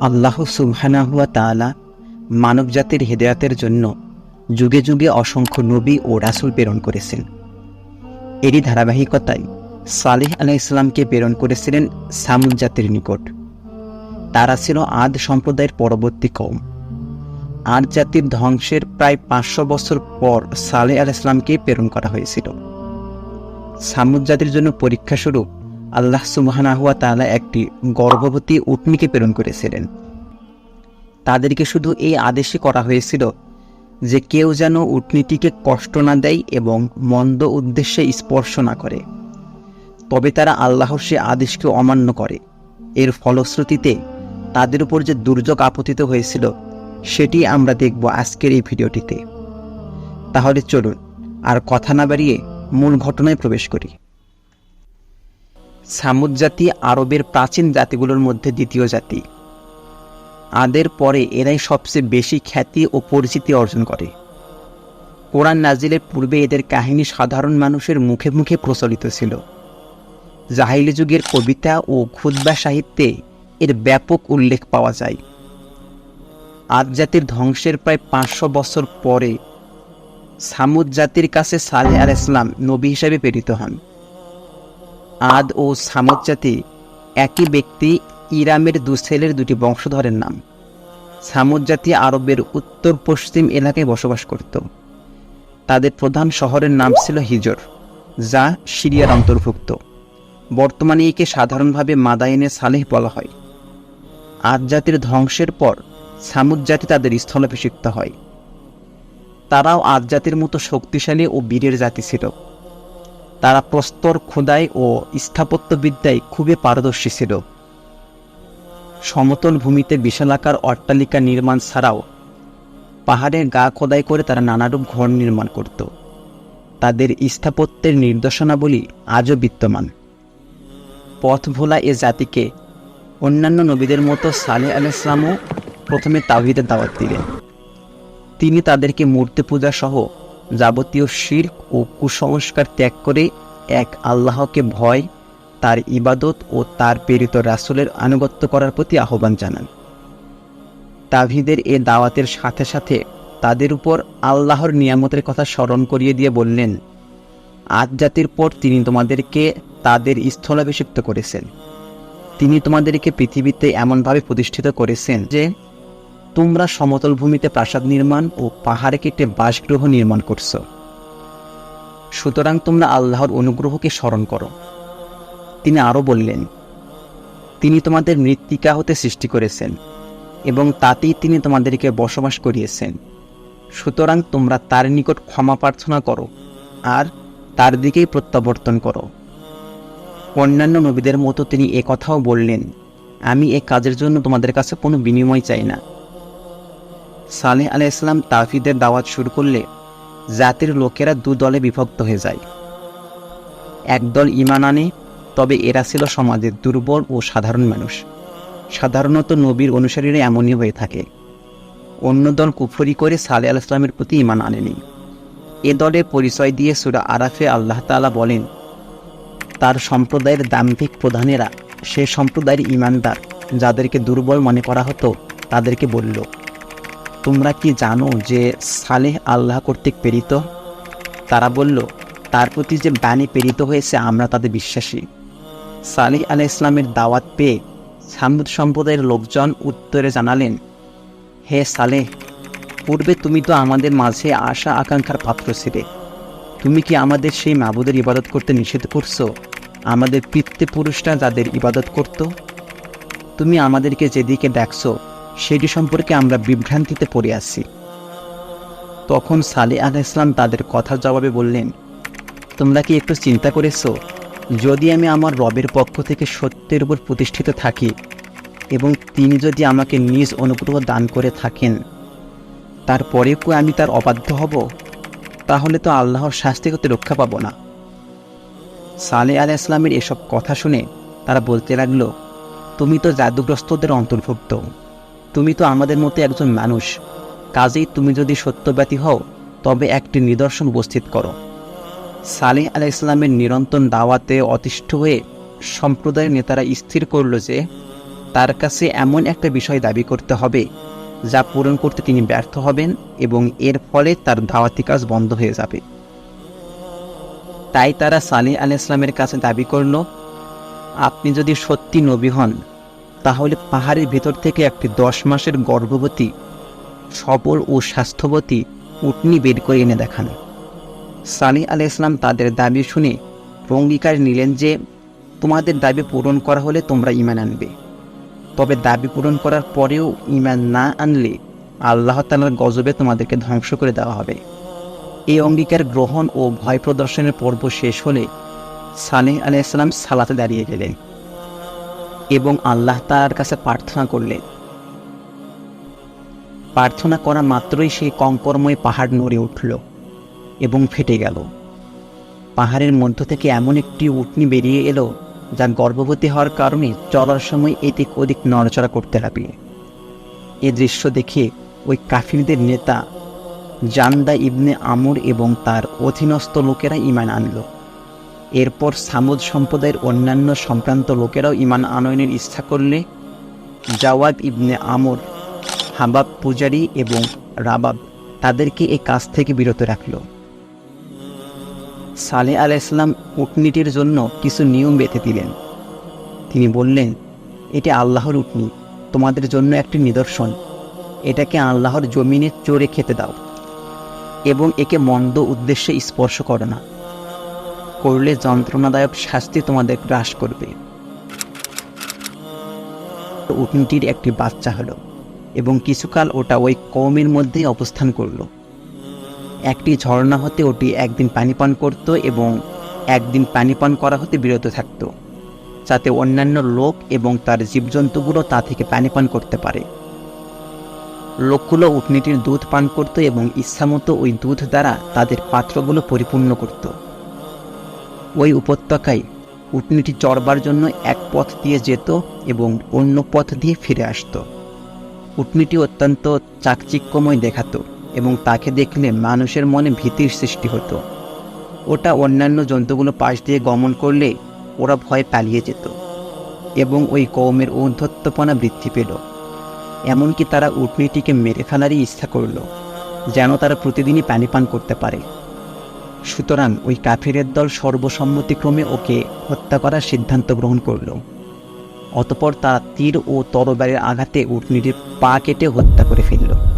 আল্লাহ সুবহানাহুয়া তাআলা মানবজাতির হেদায়াতের জন্য যুগে যুগে অসংখ্য নবী ও রাসূল প্রেরণ করেছেন। এরই ধারাবাহিকতায় সালেহ আলাহ ইসলামকে প্রেরণ করেছিলেন সামুদ জাতির নিকট। তারা ছিল আদ সম্প্রদায়ের পরবর্তী কওম। আদ জাতির ধ্বংসের প্রায় পাঁচশো বছর পর সালে আল ইসলামকে প্রেরণ করা হয়েছিল। সামুদ জাতির জন্য পরীক্ষা শুরু আল্লাহ সুবহানাহুয়া তালা একটি গর্ভবতী উটনিকে প্রেরণ করেছিলেন। তাদেরকে শুধু এই আদেশই করা হয়েছিল যে কেউ যেন উটনিটিকে কষ্ট না দেয় এবং মন্দ উদ্দেশ্যে স্পর্শ না করে। তবে তারা আল্লাহর সে আদেশকে অমান্য করে। এর ফলশ্রুতিতে তাদের উপর যে দুর্যোগ আপতিত হয়েছিল সেটি আমরা দেখব আজকের এই ভিডিওটিতে। তাহলে চলুন, আর কথা না বাড়িয়ে মূল ঘটনায় প্রবেশ করি। সামুদ জাতি আরবের প্রাচীন জাতিগুলোর মধ্যে দ্বিতীয় জাতি। আদের পরে এরাই সবচেয়ে বেশি খ্যাতি ও পরিচিতি অর্জন করে। কোরআন নাজিলের পূর্বে এদের কাহিনী সাধারণ মানুষের মুখে মুখে প্রচলিত ছিল। জাহিলি যুগের কবিতা ও ক্ষুদ্বা সাহিত্যে এর ব্যাপক উল্লেখ পাওয়া যায়। আদ জাতির ধ্বংসের প্রায় পাঁচশো বছর পরে সামুদ জাতির কাছে সালেহ আল ইসলাম নবী হিসাবে প্রেরিত হন। আদ ও সামুদ জাতি একই ব্যক্তি ইরামের দু ছেলের দুটি বংশধরের নাম। সামুদ জাতি আরবের উত্তর পশ্চিম এলাকায় বসবাস করত। তাদের প্রধান শহরের নাম ছিল হিজর, যা সিরিয়ার অন্তর্ভুক্ত। বর্তমানে একে সাধারণভাবে মাদাইনে সালেহ বলা হয়। আদ জাতির ধ্বংসের পর সামুদ জাতি তাদের স্থলাভিষিক্ত হয়। তারাও আদ জাতির মতো শক্তিশালী ও বীরের জাতি ছিল। তারা প্রস্তর খোদাই ও স্থাপত্যবিদ্যায় খুবই পারদর্শী ছিল। সমতল ভূমিতে বিশালাকার অট্টালিকা নির্মাণ ছাড়াও পাহাড়ের গা খোদাই করে তারা নানারূপ ঘর নির্মাণ করত। তাদের স্থাপত্যের নির্দেশনাবলী আজও বিদ্যমান। পথ ভোলা এ জাতিকে অন্যান্য নবীদের মতো সালে আল ইসলামও প্রথমে তাওহিদের দাওয়াত দিলেন। তিনি তাদেরকে মূর্তি পূজা সহ যাবতীয় শির ও কুসংস্কার ত্যাগ করে এক আল্লাহকে ভয়, তার ইবাদত ও তার প্রেরিত রাসুলের আনুগত্য করার প্রতি আহ্বান জানান। তাভিদের এ দাওয়াতের সাথে সাথে তাদের উপর আল্লাহর নিয়ামতের কথা স্মরণ করিয়ে দিয়ে বললেন, আজ জাতির পর তিনি তোমাদেরকে তাদের স্থলাভিষিক্ত করেছেন। তিনি তোমাদেরকে পৃথিবীতে এমনভাবে প্রতিষ্ঠিত করেছেন যে তোমরা সমতল ভূমিতে প্রাসাদ নির্মাণ ও পাহাড়ে কেটে বাসগৃহ নির্মাণ করছ। সুতরাং তোমরা আল্লাহর অনুগ্রহকে স্মরণ করো। তিনি আরও বললেন, তিনি তোমাদের মৃত্তিকা হতে সৃষ্টি করেছেন এবং তাতেই তিনি তোমাদেরকে বসবাস করিয়েছেন। সুতরাং তোমরা তার নিকট ক্ষমা প্রার্থনা করো আর তার দিকেই প্রত্যাবর্তন করো। অন্যান্য নবীদের মতো তিনি কথাও বললেন, আমি এ কাজের জন্য তোমাদের কাছে কোনো বিনিময় চাই না। সালেহ আলাহ ইসলাম তাফিদের দাওয়াত শুরু করলে জাতির লোকেরা দু দলে বিভক্ত হয়ে যায়। একদল ইমান আনে, তবে এরা ছিল সমাজের দুর্বল ও সাধারণ মানুষ। সাধারণত নবীর অনুসারীরা এমনই হয়ে থাকে। অন্য দল কুফরি করে সালে আল ইসলামের প্রতি ইমান আনেনি। এ দলের পরিচয় দিয়ে সুরা আরাফে আল্লাহ তাআলা বলেন, তার সম্প্রদায়ের দাম্ভিক প্রধানেরা সে সম্প্রদায়ের ইমানদার যাদেরকে দুর্বল মনে করা হতো তাদেরকে বলল তোমরা কি জানো যে সালেহ আল্লাহ কর্তৃক প্রেরিত? তারা বলল, তার প্রতি যে বাণী প্রেরিত হয়েছে, আমরা তাদের বিশ্বাসী। সালেহ আলাহ ইসলামের দাওয়াত পেয়ে সামুদ সম্প্রদায়ের লোকজন উত্তরে জানালেন, হে সালেহ, পূর্বে তুমি তো আমাদের মাঝে আশা আকাঙ্ক্ষার পাত্র ছিলে। তুমি কি আমাদের সেই মাবুদের ইবাদত করতে নিষেধ করছ? আমাদের পিতৃপুরুষরা যাদের ইবাদত করত? তুমি আমাদেরকে যেদিকে দেখছ সেটি সম্পর্কে আমরা বিভ্রান্তিতে পড়ে আছি। তখন সালে আল ইসলাম তাদের কথার জবাবে বললেন, তোমরা কি একটু চিন্তা করেছ? যদি আমি আমার রবের পক্ষ থেকে সত্যের উপর প্রতিষ্ঠিত থাকি এবং তিনি যদি আমাকে নিজ অনুগ্রহ দান করে থাকেন তারপরেও কি আমি তার অবাধ্য হব? তাহলে তো আল্লাহর শাস্তি হতে রক্ষা পাবো না। সালে আল ইসলামের এসব কথা শুনে তারা বলতে লাগল, তুমি তো জাদুগ্রস্তদের অন্তর্ভুক্ত। তুমি তো আমাদের মতো একজন মানুষ। কাজেই তুমি যদি সত্যব্যাতী হও, তবে একটি নিদর্শন উপস্থিত করো। সালেহ আলাহ ইসলামের নিরন্তর দাওয়াতে অতিষ্ঠ হয়ে সম্প্রদায়ের নেতারা স্থির করল যে, তার কাছে এমন একটা বিষয় দাবি করতে হবে, যা পূরণ করতে তিনি ব্যর্থ হবেন এবং এর ফলে তার দাওয়াতি কাজ বন্ধ হয়ে যাবে। তাই তারা সালেহ আলাহ ইসলামের কাছে দাবি করল, আপনি যদি সত্যি নবী হন তাহলে পাহাড়ের ভেতর থেকে একটি দশ মাসের গর্ভবতী, সবল ও স্বাস্থ্যবতী উটনি বের করে এনে দেখান। সানি আলাহ ইসলাম তাদের দাবি শুনে অঙ্গীকার নিলেন যে, তোমাদের দাবি পূরণ করা হলে তোমরা ইমান আনবে। তবে দাবি পূরণ করার পরেও ইমান না আনলে আল্লাহ তালার গজবে তোমাদেরকে ধ্বংস করে দেওয়া হবে। এই অঙ্গীকার গ্রহণ ও ভয় প্রদর্শনের পর্ব শেষ হলে সালেহ আলাইসাল্লাম সালাতে দাঁড়িয়ে গেলেন। এবং আল্লাহ তালার কাছে প্রার্থনা করলেন। প্রার্থনা করা মাত্রই সেই কঙ্করময় পাহাড় নড়ে উঠল এবং ফেটে গেল। পাহাড়ের মধ্য থেকে এমন একটি উটনি বেরিয়ে এলো যা গর্ভবতী হওয়ার কারণে চলার সময় এদিক ওদিক নড়াচড়া করতে লাগল। এ দৃশ্য দেখে ওই কাফিরদের নেতা জান্দা ইবনে আমর এবং তার অধীনস্থ লোকেরা ইমান আনল। এরপর সামুদ সম্প্রদায়ের অন্যান্য সম্ভ্রান্ত লোকেরাও ইমান আনয়নের ইচ্ছা করলে জাওয়াদ ইবনে আমর, হাবাব পূজারি এবং রাবাব তাদেরকে এই কাজ থেকে বিরত রাখল। সালে আল ইসলাম উটনিটির জন্য কিছু নিয়ম বেঁধে দিলেন। তিনি বললেন, এটি আল্লাহর উটনি, তোমাদের জন্য একটি নিদর্শন। এটাকে আল্লাহর জমিনে চড়ে খেতে দাও এবং একে মন্দ উদ্দেশ্যে স্পর্শ করো না। করলে যন্ত্রণাদায়ক শাস্তি তোমাদের গ্রাস করবে। উটনিটির একটি বাচ্চা হলো এবং কিছুকাল ওটা ওই কৌমের মধ্যেই অবস্থান করল। একটি ঝর্ণা হতে ওটি একদিন পানি পান করত এবং একদিন পানি পান করা হতে বিরত থাকত, যাতে অন্যান্য লোক এবং তার জীবজন্তুগুলো তা থেকে পানি পান করতে পারে। লোকগুলো উটনিটির দুধ পান করত এবং ইচ্ছামতো ওই দুধ দ্বারা তাদের পাত্রগুলো পরিপূর্ণ করত। ওই উপত্যকায় উটনিটি চড়বার জন্য এক পথ দিয়ে যেত এবং অন্য পথ দিয়ে ফিরে আসত। উটনিটি অত্যন্ত চাকচিক্যময় দেখাতো এবং তাকে দেখলে মানুষের মনে ভীতির সৃষ্টি হতো। ওটা অন্যান্য জন্তুগুলো পাশ দিয়ে গমন করলে ওরা ভয় পালিয়ে যেত এবং ওই কৌমের ঔদ্ধত্যপনা বৃদ্ধি পেল। এমনকি তারা উটনিটিকে মেরে ফেলারই ইচ্ছা করল, যেন তারা প্রতিদিনই পানি পান করতে পারে। সুতরাং ওই কাফিরের দল সর্বসম্মতিক্রমে ওকে হত্যা করার সিদ্ধান্ত গ্রহণ করল। অতপর তারা তীর ও তরবারের আঘাতে উটনিটির পা কেটে হত্যা করে ফেলল।